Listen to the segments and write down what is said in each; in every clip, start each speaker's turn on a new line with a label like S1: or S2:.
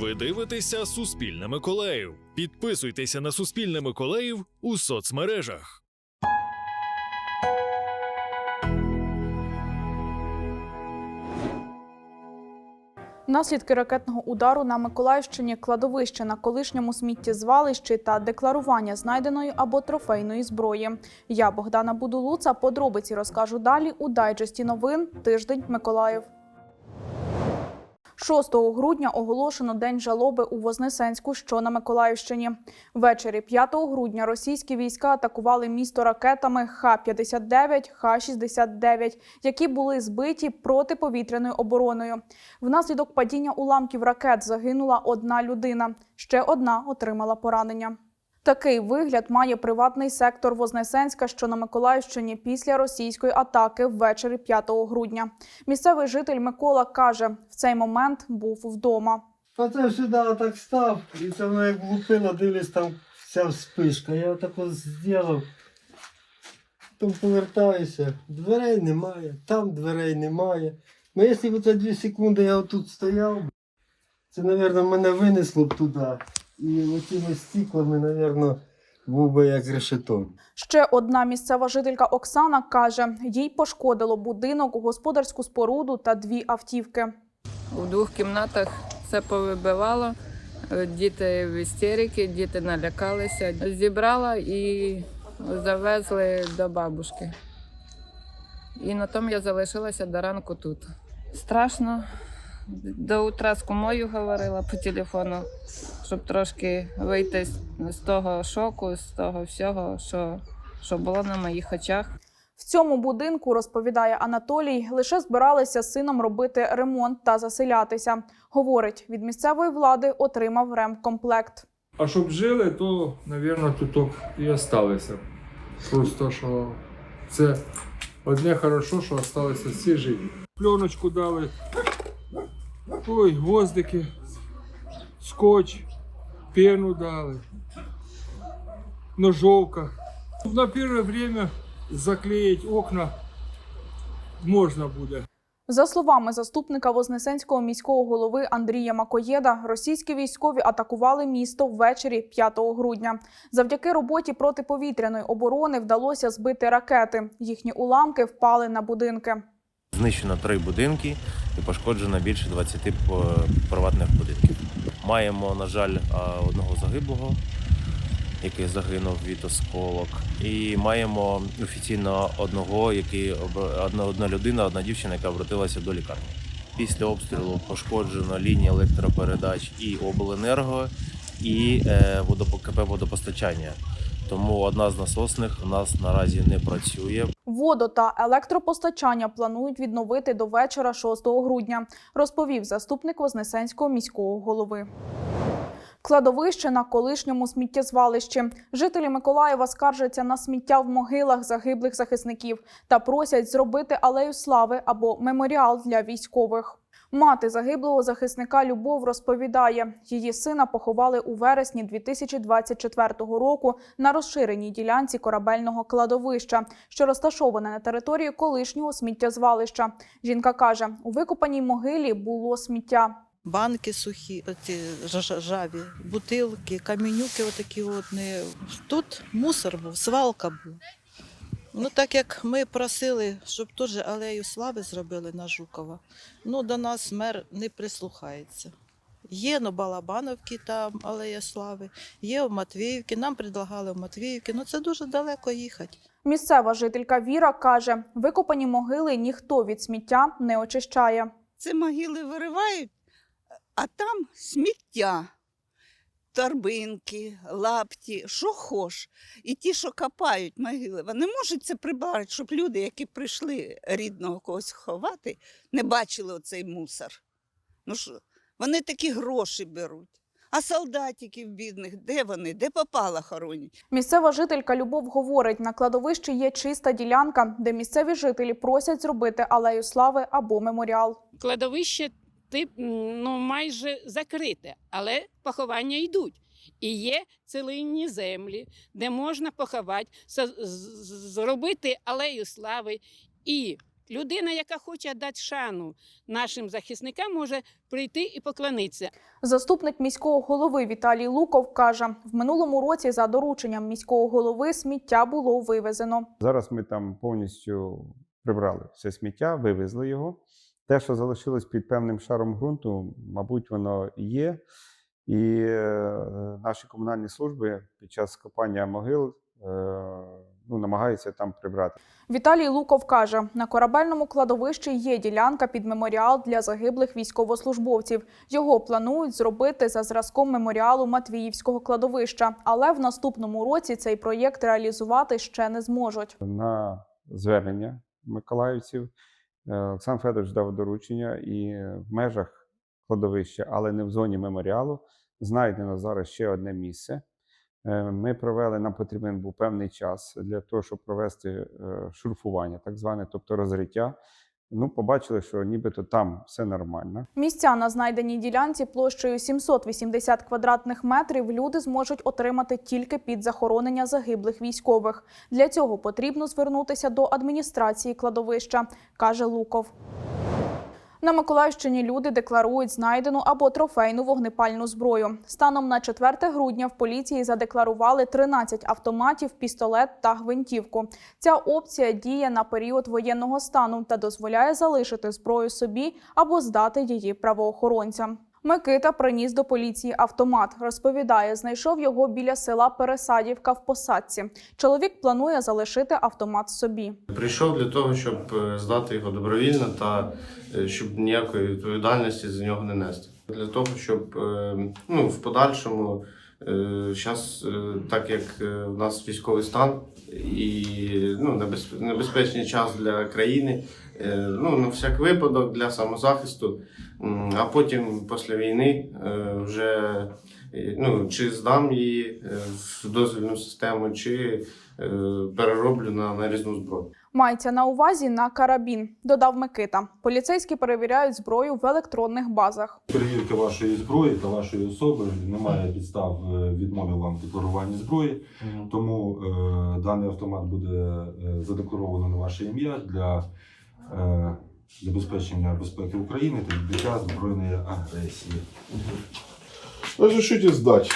S1: Ви дивитеся Суспільне Миколаїв. Підписуйтеся на Суспільне Миколаїв у соцмережах.
S2: Наслідки ракетного удару на Миколаївщині, кладовище на колишньому сміттєзвалищі та декларування знайденої або трофейної зброї. Я Богдана Будулуца. Подробиці розкажу далі у дайджесті новин Тиждень Миколаїв. 6 грудня оголошено день жалоби у Вознесенську, що на Миколаївщині. Ввечері 5 грудня російські війська атакували місто ракетами Х-59, Х-69, які були збиті протиповітряною обороною. Внаслідок падіння уламків ракет загинула одна людина. Ще одна отримала поранення. Такий вигляд має приватний сектор Вознесенська, що на Миколаївщині після російської атаки ввечері 5 грудня. Місцевий житель Микола каже, в цей момент був вдома.
S3: А це сюди так став, і це воно як влупило, дивлюсь, там вся вспишка. Я отак от зробив. Потім повертаюся, дверей немає, там дверей немає. Ну, якщо б це 2 секунди я отут стояв, це, мабуть, мене винесло б туди. І оцими стіклами, мабуть, був би як решето.
S2: Ще одна місцева жителька Оксана каже, їй пошкодило будинок, господарську споруду та дві автівки.
S4: У двох кімнатах все повибивало. Е, Діти в істериці, діти налякалися. Зібрала і завезли до бабушки. І на тому я залишилася до ранку тут. Страшно. До утра з кумою говорила по телефону, щоб трошки вийти з- того шоку, з того всього, що, що було на моїх очах.
S2: В цьому будинку, розповідає Анатолій, лише збиралися з сином робити ремонт та заселятися. Говорить, від місцевої влади отримав ремкомплект.
S5: А щоб жили, то, мабуть, тут і осталися. Просто що це одне хорошо, що залишилися всі живі. Пленочку дали. Ой, гвоздики, скотч, пену дали, ножовка. На перше время заклеїть окна можна буде.
S2: За словами заступника Вознесенського міського голови Андрія Макоєда, російські військові атакували місто ввечері 5 грудня. Завдяки роботі протиповітряної оборони вдалося збити ракети. Їхні уламки впали на будинки.
S6: Знищено три будинки і пошкоджено більше 20 приватних будинків. Маємо, на жаль, одного загиблого, який загинув від осколок. І маємо офіційно одного, який одна, одна людина, одна дівчина, яка обратилася до лікарні. Після обстрілу пошкоджено лінії електропередач і обленерго, і е, КП водопостачання. Тому одна з насосних у нас наразі не працює.
S2: Водо та електропостачання планують відновити до вечора 6 грудня, розповів заступник Вознесенського міського голови. Кладовище на колишньому сміттєзвалищі. Жителі Миколаєва скаржаться на сміття в могилах загиблих захисників та просять зробити алею слави або меморіал для військових. Мати загиблого захисника Любов розповідає, її сина поховали у вересні 2024 року на розширеній ділянці корабельного кладовища, що розташоване на території колишнього сміттєзвалища. Жінка каже, у викопаній могилі було сміття.
S7: банки сухі, жа- жаві, бутилки, камінюки отакі от не. Тут мусор був, свалка була. Ну, так як ми просили, щоб теж алею слави зробили на Жукова, ну до нас мер не прислухається. Є на Балабановці там алея слави, є в Матвіївці, нам предлагали в Матвіївці, ну це дуже далеко їхати.
S2: Місцева жителька Віра каже, викопані могили ніхто від сміття не очищає.
S8: Це могили виривають, а там сміття, торбинки, лапті, що хош. І ті, що копають могили, вони можуть це прибрати, щоб люди, які прийшли рідного когось ховати, не бачили оцей мусор. Ну що, вони такі гроші беруть. А солдатиків бідних, де вони? Де попало хоронять?
S2: Місцева жителька Любов говорить, на кладовищі є чиста ділянка, де місцеві жителі просять зробити алею слави або меморіал.
S9: кладовище тип, ну, майже закрите, але поховання йдуть. І є целинні землі, де можна поховати, зробити алею слави і Людина, яка хоче дати шану нашим захисникам, може прийти і поклонитися.
S2: Заступник міського голови Віталій Луков каже, в минулому році за дорученням міського голови сміття було вивезено.
S10: Зараз ми там повністю прибрали все сміття, вивезли його. Те, що залишилось під певним шаром ґрунту, мабуть, воно є. І е, наші комунальні служби під час копання могил е, ну, намагаються там прибрати.
S2: Віталій Луков каже, на корабельному кладовищі є ділянка під меморіал для загиблих військовослужбовців. Його планують зробити за зразком меморіалу Матвіївського кладовища, але в наступному році цей проєкт реалізувати ще не зможуть.
S10: На звернення миколаївців е, Олександр Федорович дав доручення і в межах кладовища, але не в зоні меморіалу, знайдено зараз ще одне місце. Е, Ми провели, нам потрібен був певний час для того, щоб провести е, шурфування, так зване, тобто розриття. Ну, побачили, що нібито там все нормально.
S2: Місця на знайденій ділянці площею 780 квадратних метрів люди зможуть отримати тільки під захоронення загиблих військових. Для цього потрібно звернутися до адміністрації кладовища, каже Луков. На Миколаївщині люди декларують знайдену або трофейну вогнепальну зброю. Станом на 4 грудня в поліції задекларували 13 автоматів, пістолет та гвинтівку. Ця опція діє на період воєнного стану та дозволяє залишити зброю собі або здати її правоохоронцям. Микита приніс до поліції автомат. Розповідає, знайшов його біля села Пересадівка в посадці. Чоловік планує залишити автомат собі.
S11: Прийшов для того, щоб е, здати його добровільно та е, щоб ніякої відповідальності за нього не нести. Для того, щоб е, ну, в подальшому, зараз, так як е, в нас військовий стан і ну, небезпечний час для країни, е, ну, на всяк випадок для самозахисту, а потім після війни е, вже е, ну, чи здам її е, в дозвільну систему, чи е, перероблю на нарізну зброю.
S2: Мається на увазі на карабін, додав Микита. Поліцейські перевіряють зброю в електронних базах.
S12: Перевірки вашої зброї та вашої особи немає підстав е, відмови вам в декларуванні зброї, тому е, даний автомат буде е, задекларовано на ваше ім'я для е, забезпечення безпеки України та відбиття збройної агресії.
S13: Разрешите сдать.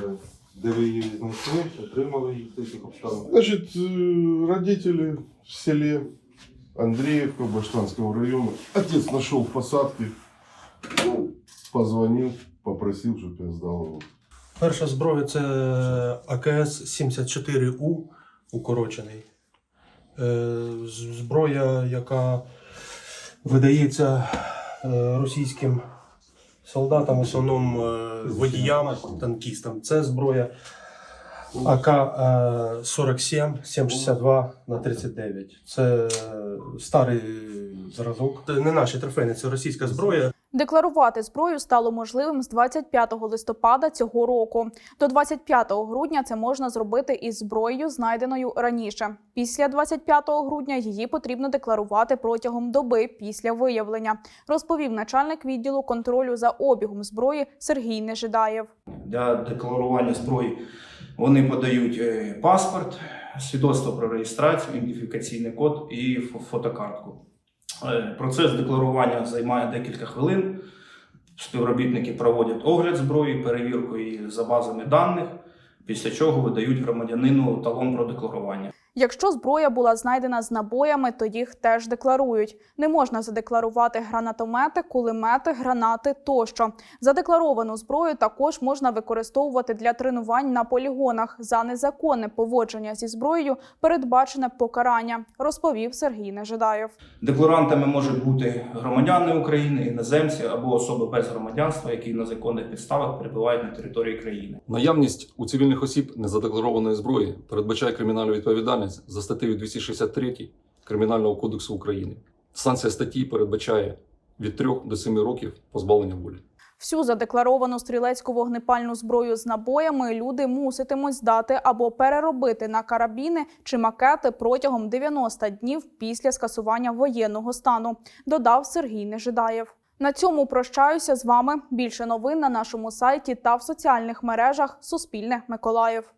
S12: Добре. Де ви її знайшли, отримали її в таких обставинах?
S13: Значит, э, родители в селе Андреевка Баштанского района. Отец нашел в посадке, ну, позвонил, попросил, чтобы я сдал его.
S14: Перша зброя це АКС 74У укорочений. Е, з- Зброя, яка видається е, російським солдатам, в основному е, водіям, танкістам. Це зброя АК е, 47 762 на 39. Це е, старий зразок. Це не наші трофейні, це російська зброя.
S2: Декларувати зброю стало можливим з 25 листопада цього року. До 25 грудня це можна зробити із зброєю, знайденою раніше. Після 25 грудня її потрібно декларувати протягом доби після виявлення, розповів начальник відділу контролю за обігом зброї Сергій Нежидаєв.
S15: Для декларування зброї вони подають е, паспорт, свідоцтво про реєстрацію, ідентифікаційний код і фо- фотокартку. Е, Процес декларування займає декілька хвилин. Співробітники проводять огляд зброї, перевірку її за базами даних, після чого видають громадянину талон про декларування.
S2: Якщо зброя була знайдена з набоями, то їх теж декларують. Не можна задекларувати гранатомети, кулемети, гранати тощо. Задекларовану зброю також можна використовувати для тренувань на полігонах. За незаконне поводження зі зброєю передбачене покарання, розповів Сергій Нежидаєв.
S15: Декларантами можуть бути громадяни України, іноземці або особи без громадянства, які на законних підставах перебувають на території країни.
S16: Наявність у цивільних осіб незадекларованої зброї передбачає кримінальну відповідальність за статтею 263 Кримінального кодексу України. Санкція статті передбачає від 3 до 7 років позбавлення волі.
S2: Всю задекларовану стрілецьку вогнепальну зброю з набоями люди муситимуть здати або переробити на карабіни чи макети протягом 90 днів після скасування воєнного стану, додав Сергій Нежидаєв. На цьому прощаюся з вами. Більше новин на нашому сайті та в соціальних мережах Суспільне Миколаїв.